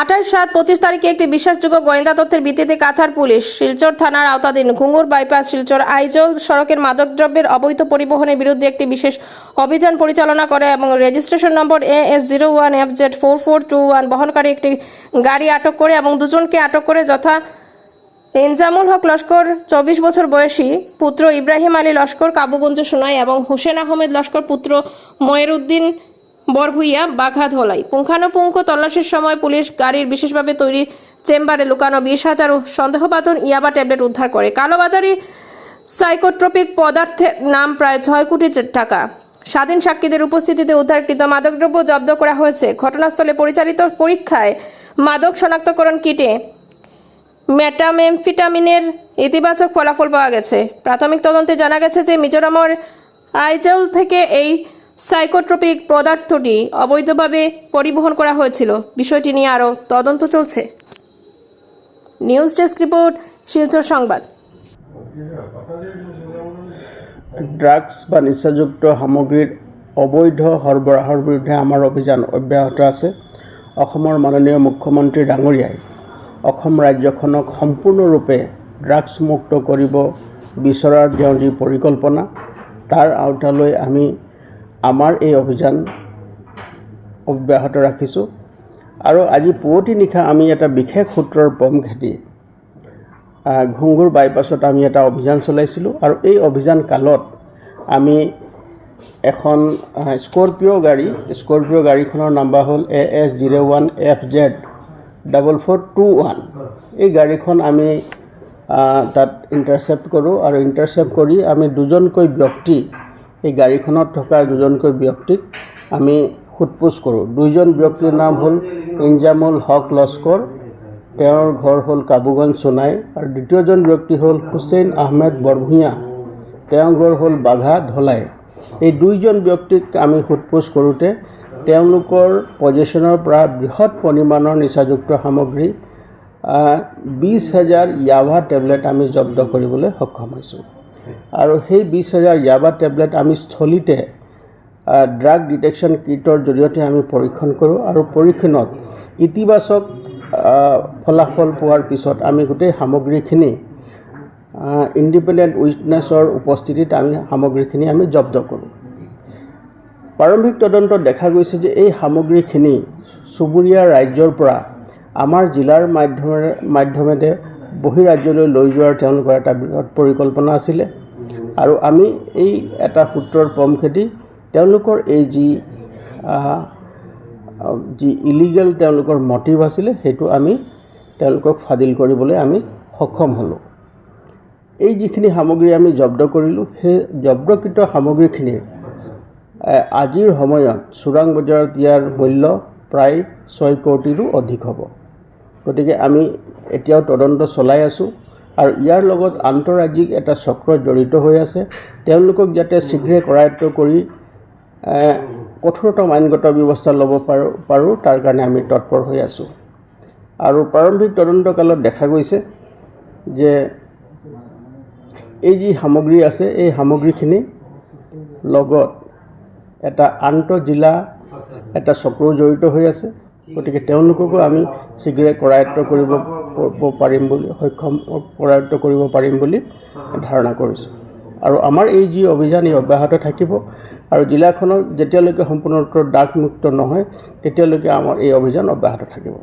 আঠাশ সাত পঁচিশ তারিখে একটি বিশ্বাসযোগ্য গোয়েন্দা তথ্যের ভিত্তিতে কাছাড় পুলিশ, শিলচর থানার আওতাধীন ঘুঙুর বাইপাস, শিলচর আইজল সড়কের মাদকদ্রব্যের অবৈধ পরিবহনের বিরুদ্ধে একটি বিশেষ অভিযান পরিচালনা করে এবং registration number A S zero one F Z four four two one বহনকারী একটি গাড়ি আটক করে এবং দুজনকে আটক করে যথা এনজামুল হক লস্কর, চব্বিশ বছর বয়সী পুত্র ইব্রাহিম আলী লস্কর, কাবুগঞ্জ সোনাই এবং হোসেন আহমেদ লস্কর পুত্র ময়েরউদ্দিন বরভুইয়া বাঘা ধলাই পুঙ্খানুপুঙ্খ তল্লাশির সময় পুলিশ গাড়ির বিশেষভাবে তৈরি চেম্বারে লুকানো বিশ হাজার সন্দেহভাজন ইয়াবা ট্যাবলেট উদ্ধার করে। কালোবাজারি সাইকোট্রপিক পদার্থের নাম প্রায় ছয় কোটি টাকা। স্বাধীন সাক্ষীদের উপস্থিতিতে উদ্ধারকৃত মাদকদ্রব্য জব্দ করা হয়েছে। ঘটনাস্থলে পরিচালিত পরীক্ষায় মাদক শনাক্তকরণ কিটে মেটামেমফিটামিনের ইতিবাচক ফলাফল পাওয়া গেছে। প্রাথমিক তদন্তে জানা গেছে যে মিজোরামের আইজেল থেকে এই সাইকোট্রপিক পদার্থটি অবৈধভাবে পরিবহন করা হয়েছিল। বিষয়টি নিয়ে আরও তদন্ত চলছে। নিউজ ডেস্ক রিপোর্ট, শিলচর সংবাদ। ড্ৰাগছ বা নিচাযুক্ত সামগ্ৰীৰ অবৈধ সৰবৰাহৰ বিৰুদ্ধে আমাৰ অভিযান অব্যাহত আছে। অসমৰ মাননীয় মুখ্যমন্ত্ৰী ডাঙৰীয়াই অসম ৰাজ্যখনক সম্পূৰ্ণৰূপে ড্ৰাগছমুক্ত কৰিব বিচৰাৰ তেওঁৰ যি পৰিকল্পনা, তাৰ আওতালৈ আমি আমাৰ এই অভিযান অব্যাহত ৰাখিছোঁ। আৰু আজি পুৱতি নিশা আমি এটা বিশেষ সূত্ৰৰ পম খেদি ঘুংগুৰ বাইপাছত আমি এটা অভিযান চলাইছিলোঁ। আৰু এই অভিযান কালত আমি এখন স্কৰপিঅ' গাড়ী, স্কৰপিঅ' গাড়ীখনৰ নাম্বাৰ হ'ল A S zero' one F Z double four two one এই গাড়ীখন আমি তাত ইণ্টাৰচেপ্ট কৰোঁ। আৰু ইণ্টাৰচেপ্ট কৰি আমি দুজনকৈ ব্যক্তি এই গাড়ীখনত থকা দুজনকৈ ব্যক্তিক আমি সোধপোছ কৰোঁ। দুইজন ব্যক্তিৰ নাম হ'ল ইনজামুল হক লস্কৰ, তেওঁৰ ঘৰ হ'ল কাবুগঞ্জ সোণাই আৰু দ্বিতীয়জন ব্যক্তি হ'ল হুছেইন আহমেদ বৰভূঞা, তেওঁৰ ঘৰ হ'ল বাঘা ধলাই। এই দুইজন ব্যক্তিক আমি সোধপোছ কৰোঁতে তেওঁলোকৰ পজিশ্যনৰ পৰা বৃহৎ পৰিমাণৰ নিচাযুক্ত সামগ্ৰী বিছ হাজাৰ য়াভা টেবলেট আমি জব্দ কৰিবলৈ সক্ষম হৈছোঁ। আৰু সেই বিছ হাজাৰ য়াভা টেবলেট আমি স্থলীতে ড্ৰাগ ডিটেকশ্যন কিটৰ জৰিয়তে আমি পৰীক্ষণ কৰোঁ আৰু পৰীক্ষণত ইতিবাচক ফলাফল পোৱাৰ পিছত আমি গোটেই সামগ্ৰীখিনি ইণ্ডিপেণ্ডেণ্ট উইটনেছৰ উপস্থিতিত আমি সামগ্ৰীখিনি আমি জব্দ কৰোঁ। প্ৰাৰম্ভিক তদন্তত দেখা গৈছে যে এই সামগ্ৰীখিনি চুবুৰীয়া ৰাজ্যৰ পৰা আমাৰ জিলাৰ মাধ্যমেৰে মাধ্যমেৰে বহিৰাজ্যলৈ লৈ যোৱাৰ তেওঁলোকৰ এটা বৃহৎ পৰিকল্পনা আছিলে। আৰু আমি এই এটা সূত্ৰৰ পম খেদি তেওঁলোকৰ এই যি যি ইলিগেল তেওঁলোকৰ মটিভ আছিলে সেইটো আমি তেওঁলোকক ফাদিল কৰিবলৈ আমি সক্ষম হ'লোঁ। এই যিখিনি সামগ্ৰী আমি জব্দ কৰিলোঁ সেই জব্দকৃত সামগ্ৰীখিনিৰ আজিৰ সময়ত চোৰাং বজাৰত ইয়াৰ মূল্য প্ৰায় ছয় কোটিৰো অধিক হ'ব। গতিকে আমি এতিয়াও তদন্ত চলাই আছোঁ। আৰু ইয়াৰ লগত আন্তঃৰাজ্যিক এটা চক্ৰ জড়িত হৈ আছে। তেওঁলোকক যাতে শীঘ্ৰে কৰায়ত্ব কৰি কঠোৰতম আইনগত ব্যৱস্থা ল'ব পাৰোঁ পাৰোঁ, তাৰ কাৰণে আমি তৎপৰ হৈ আছোঁ। আৰু প্ৰাৰম্ভিক তদন্তকালত দেখা গৈছে যে এই যি সামগ্ৰী আছে, এই সামগ্ৰীখিনি লগত এটা আন্তঃজিলা এটা চক্ৰও জড়িত হৈ আছে। গতিকে তেওঁলোককো আমি শীঘ্ৰে কৰায়ত্ব কৰিব পাৰিম বুলি, সক্ষম কৰায়ত্ব কৰিব পাৰিম বুলি ধাৰণা কৰিছোঁ। আৰু আমাৰ এই যি অভিযান এই অব্যাহত থাকিব আৰু জিলাখনক যেতিয়ালৈকে সম্পূৰ্ণৰূপে ড্ৰাগমুক্ত নহয়, তেতিয়ালৈকে আমাৰ এই অভিযান অব্যাহত থাকিব।